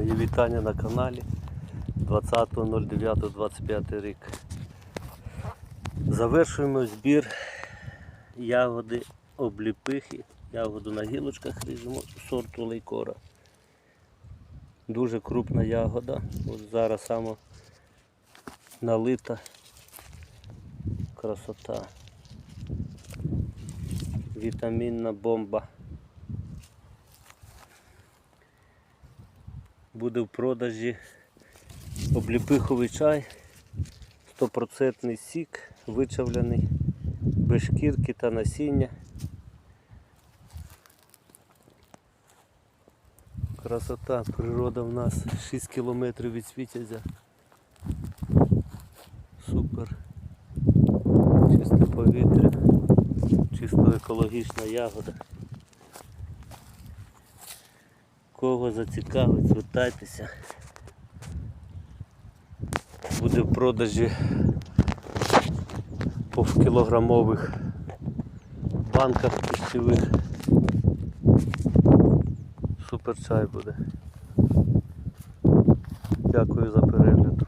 Мої вітання на каналі 20.09.25 рік. Завершуємо збір ягоди обліпихи, ягоду на гілочках ріжемо сорту лейкора. Дуже крупна ягода. От зараз саме налита красота. Вітамінна бомба. Буде в продажі обліпиховий чай, 100% сік, вичавлений, без шкірки та насіння. Красота, природа в нас 6 кілометрів від Світязя. Супер. Чисте повітря, чисто екологічна ягода. Кого зацікавить, звертайтеся. Буде в продажі півкілограмових банках пищевих. Супер чай буде. Дякую за перегляд.